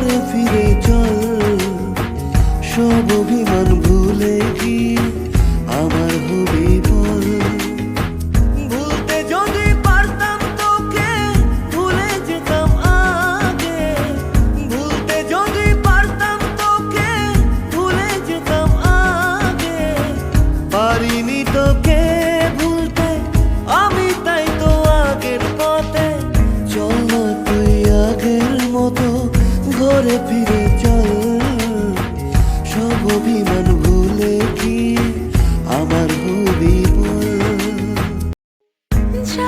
ঘর ফিরে চল। সব অভিমান ভুলে কি আমার হবি বল? ভুলতে যদি পারতাম তোকে, ভুলে যেতাম আগে। ভুলতে যদি পারতাম তোকে, ভুলে যেতাম আগে। পারিনি তোকে।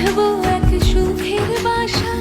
বাঁধবো এক সুখের বাসা।